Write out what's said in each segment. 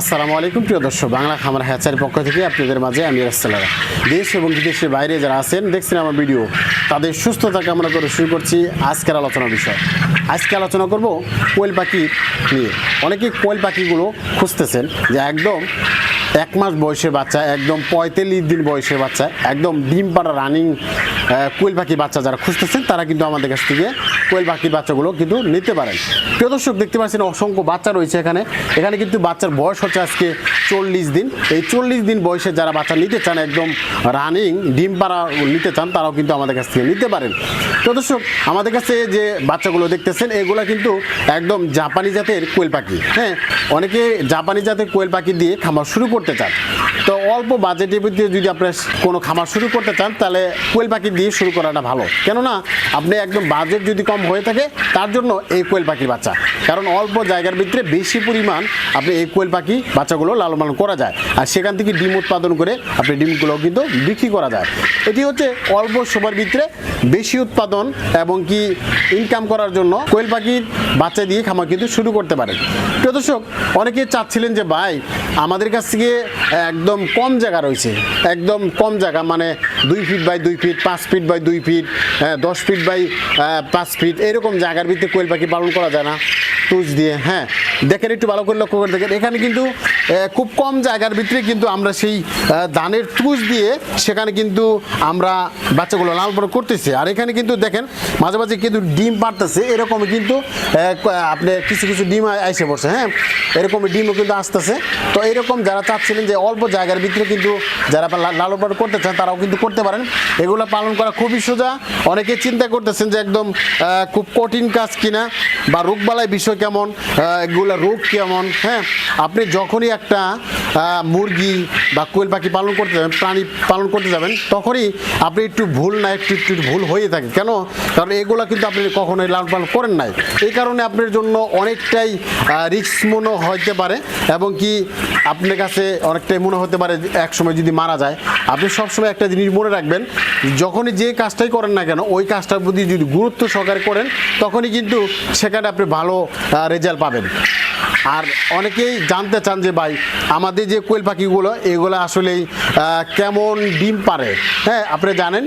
আসসালামু আলাইকুম, প্রিয় দর্শক, বাংলা খামার হ্যাচারের পক্ষ থেকে আপনাদের মাঝে আমি রাস্তালারা দেশ এবং বিদেশের বাইরে যারা আছেন, দেখছেন আমার ভিডিও, তাদের সুস্থতা কামনা করে শুরু করছি আজকের আলোচনার বিষয়। আজকে আলোচনা করব কোয়েল পাখি নিয়ে। অনেকেই কোয়েল পাখিগুলো খুঁজতেছেন যে একদম এক মাস বয়সের বাচ্চা, একদম পঁয়তাল্লিশ দিন বয়সের বাচ্চা, একদম ডিম পাড়া রানিং কোয়েল পাখি বাচ্চা যারা খুঁজতেছেন, তারা কিন্তু আমাদের কাছ থেকে কোয়েল পাখির বাচ্চাগুলো কিন্তু নিতে পারেন। প্রিয় দর্শক, দেখতে পাচ্ছেন অসংখ্য বাচ্চা রয়েছে এখানে। এখানে কিন্তু বাচ্চার বয়স হচ্ছে আজকে চল্লিশ দিন। এই চল্লিশ দিন বয়সে যারা বাচ্চা নিতে চান, একদম রানিং ডিম পাড়া নিতে চান, তারাও কিন্তু আমাদের কাছ থেকে নিতে পারেন। প্রিয় দর্শক, আমাদের কাছে যে বাচ্চাগুলো দেখতেছেন, এগুলো কিন্তু একদম জাপানি জাতের কোয়েল পাখি। হ্যাঁ অনেকে জাপানি জাতের কোয়েল পাখি দিয়ে খামার শুরু করতে চান। তো অল্প বাজেটের ভিতরে যদি আপনার কোনো খামার শুরু করতে চান, তাহলে কোয়েল পাখি দিয়ে শুরু করাটা ভালো। কেননা, আপনি একদম বাজেট যদি কম হয়ে থাকে, তার জন্য এই কোয়েল পাখির বাচ্চা। কারণ অল্প জায়গার ভিতরে বেশি পরিমাণ আপনি এই কোয়েল পাখি বাচ্চাগুলো লালন পালন করা যায়। আর সেখান থেকে ডিম উৎপাদন করে আপনি ডিমগুলো কিন্তু বিক্রি করা যায়। এটি হচ্ছে অল্প সময়ের ভিতরে বেশি উৎপাদন এবং কি ইনকাম করার জন্য কোয়েল পাখির বাচ্চা দিয়ে খামার কিন্তু শুরু করতে পারেন প্রিয় দর্শক, অনেকে চাচ্ছিলেন যে, ভাই, আমাদের কাছ থেকে একদম কম জায়গা রয়েছে। একদম কম জায়গা মানে দুই ফিট বাই দুই ফিট পাঁচ ফিট বাই দুই ফিট হ্যাঁ, দশ ফিট বাই পাঁচ ফিট এরকম জায়গার ভিত্তিতে কোয়েল পাখি পালন করা যায় না। টুচ দিয়ে হ্যাঁ। দেখেন একটু ভালো করে লক্ষ্য করে দেখেন। এখানে কিন্তু খুব কম জায়গার ভিতরে কিন্তু আমরা সেই ধানের টুচ দিয়ে সেখানে কিন্তু আমরা বাচ্চাগুলো লাল পালন করতেছি। আর এখানে কিন্তু দেখেন মাঝে মাঝে কিন্তু ডিম পারতেছে এরকম কিন্তু আপনি কিছু কিছু ডিম এসে পড়ছে হ্যাঁ? এরকম ডিমও কিন্তু আসতেছে। তো এরকম যারা চাচ্ছিলেন যে অল্প জায়গার ভিতরে কিন্তু যারা লা- লালন পালন করতে চান তারাও কিন্তু করতে পারেন। এগুলো পালন করা খুবই সোজা। অনেকে চিন্তা করতেছেন যে একদম খুব কঠিন কাজ কিনা বা রোগবালাই বিষয় কেমন আহ, রোগ কেমন হ্যাঁ আপনি যখনই একটা মুরগি বা কোয়েল পাখি পালন করতে যাবেন, প্রাণী পালন করতে যাবেন, তখনই আপনি একটু ভুল না, একটু একটু ভুল হয়ে থাকে। কেন? কারণ এগুলো কিন্তু আপনি কখনোই লালন পালন করেন নাই। এই কারণে আপনার জন্য অনেকটাই রিস্ক মনে হতে পারে এবং কি আপনার কাছে অনেকটাই মনে হতে পারে এক সময় যদি মারা যায়। আপনি সবসময় একটা জিনিস মনে রাখবেন, যখনই যে কাজটাই করেন না কেন, ওই কাজটার প্রতি যদি গুরুত্ব সহকারে করেন, তখনই কিন্তু সেখানে আপনি ভালো রেজাল্ট পাবেন। আর অনেকেই জানতে চান যে ভাই আমাদের যে কোয়েল পাখিগুলো এগুলো আসলেই কেমন ডিম পারে হ্যাঁ আপনি জানেন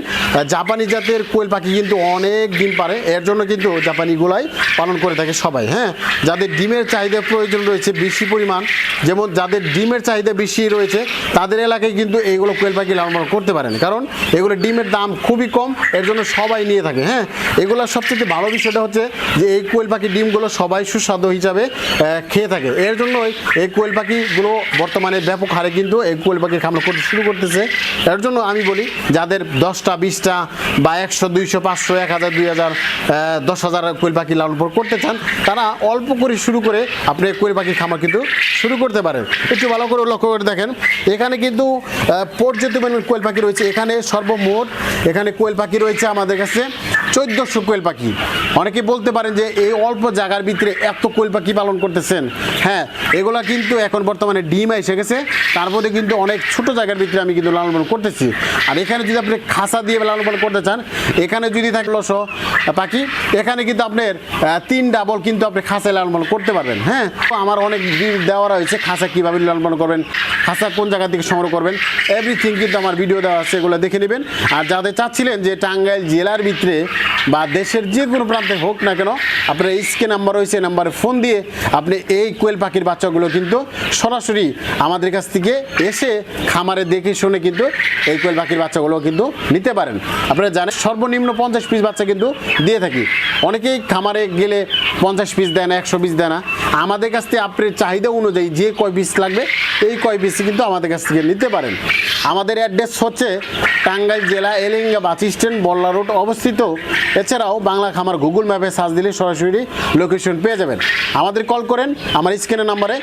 জাপানি জাতের কোয়েল পাখি কিন্তু অনেক ডিম পারে এর জন্য কিন্তু জাপানিগুলাই পালন করে থাকে সবাই হ্যাঁ? যাদের ডিমের চাহিদা প্রয়োজন রয়েছে বেশি পরিমাণ যেমন যাদের ডিমের চাহিদা বেশি রয়েছে তাদের এলাকায় কিন্তু এইগুলো কোয়েল পাখি লালন করতে পারেন। কারণ এগুলো ডিমের দাম খুবই কম এর জন্য সবাই নিয়ে থাকে হ্যাঁ? এগুলো সবচেয়ে ভালো বিষয়টা হচ্ছে যে এই কোয়েল পাখির ডিমগুলো সবাই সুস্বাদু হিসাবে আহ, খেয়ে থাকে। এর জন্য এই কোয়েল পাখিগুলো বর্তমানে ব্যাপক হারে কিন্তু এই কোয়েল পাখির খামার করতে শুরু করতেছে। এর জন্য আমি বলি যাদের দশটা বিশটা বা একশো দুইশো পাঁচশো এক হাজার দুই হাজার দশ হাজার কোয়েল পাখি লালন পালন করতে চান তারা অল্প করে শুরু করে আপনি কোয়েল পাখির খামার কিন্তু শুরু করতে পারেন। একটু ভালো করে লক্ষ্য করে দেখেন এখানে কিন্তু আহ, পর্যাপ্ত পরিমাণ কোয়েল পাখি রয়েছে। এখানে সর্বমোট এখানে কোয়েল পাখি রয়েছে আমাদের কাছে চোদ্দোশো কোয়েল পাখি। অনেকে বলতে পারেন যে এই অল্প জায়গার ভিতরে এত কোয়েল পাখি পালন করতেছেন? হ্যাঁ এগুলা কিন্তু এখন বর্তমানে ডিম এসে গেছে। তারপরে কিন্তু অনেক ছোট জায়গার ভিতরে আমি কিন্তু লালন পালন করতেছি। আর এখানে যদি আপনি খাসা দিয়ে লালন পালন করতে চান, এখানে যদি থাকে লসো পাখি, এখানে কিন্তু আপনার তিন ডাবল কিন্তু আপনি খাঁচায় লালন পালন করতে পারবেন। হ্যাঁ আমার অনেক দেওয়া রয়েছে খাসা কীভাবে লালন পালন করবেন, খাসা কোন জায়গা থেকে সংগ্রহ করবেন এভরিথিং কিন্তু আমার ভিডিও দেওয়া আছে, এগুলো দেখে নেবেন। আর যাদের চাচ্ছিলেন যে টাঙ্গাইল জেলার ভিতরে বা দেশের যে কোনো প্রান্তে হোক না কেন, আপনার এই স্কে নাম্বার রয়েছে নাম্বারে ফোন দিয়ে আপনি এই কোয়েল পাখির বাচ্চাগুলো কিন্তু সরাসরি আমাদের কাছ থেকে এসে খামারে দেখে শুনে কিন্তু এই কোয়েল পাখির বাচ্চাগুলো কিন্তু নিতে পারেন। আপনারা জানেন, সর্বনিম্ন পঞ্চাশ পিস বাচ্চা কিন্তু দিয়ে থাকি। অনেকেই খামারে গেলে পঞ্চাশ পিস দেয় না, একশো পিস দেয় না। আমাদের কাছ থেকে আপনার চাহিদা অনুযায়ী যে কয় পিস লাগবে, এই কয় পিস কিন্তু আমাদের কাছ থেকে নিতে পারেন। আমাদের অ্যাড্রেস হচ্ছে টাঙ্গাইল জেলা এলিঙ্গা বাস স্ট্যান্ড, বল্লা রোড অবস্থিত। এছাড়াও বাংলা খামার গুগল ম্যাপে সার্চ দিলে সরাসরি লোকেশন পেয়ে যাবেন। আমাদের কল করেন, আমার স্ক্রিনের নাম্বারে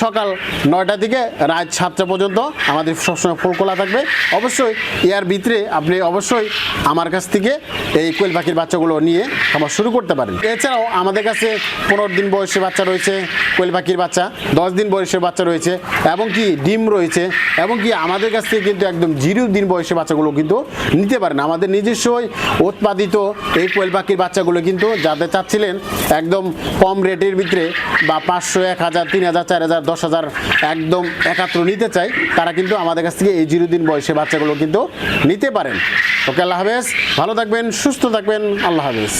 সকাল নয়টা থেকে রাত সাতটা পর্যন্ত আমাদের সবসময় ফোন খোলা থাকবে। অবশ্যই ইয়ার ভিতরে আপনি অবশ্যই আমার কাছ থেকে এই কোয়েল পাখির বাচ্চাগুলো নিয়ে খামার শুরু করতে পারেন। এছাড়াও আমাদের কাছে পনেরো দিন বয়সে বাচ্চা রয়েছে। কোয়েল পাখির বাচ্চা, দশ দিন বয়সের বাচ্চা রয়েছে, এবং কি ডিম রয়েছে, এবং কি আমাদের কাছ থেকে কিন্তু একদম জিরো দিন বয়সের বাচ্চাগুলো কিন্তু নিতে পারেন। আমাদের নিজস্বই উৎপাদিত এই কোয়েল পাখির বাচ্চাগুলো কিন্তু যাদের চাচ্ছিলেন একদম কম রেটের ভিতরে বা পাঁচশো, এক হাজার, তিন হাজার, চার হাজার, দশ হাজার একদম একাত্র নিতে চাই, তারা কিন্তু আমাদের কাছ থেকে এই জিরো দিন বয়সে বাচ্চাগুলো কিন্তু নিতে পারেন। ওকে, আল্লাহ হাফেজ। ভালো থাকবেন, সুস্থ থাকবেন, আল্লাহ হাফেজ।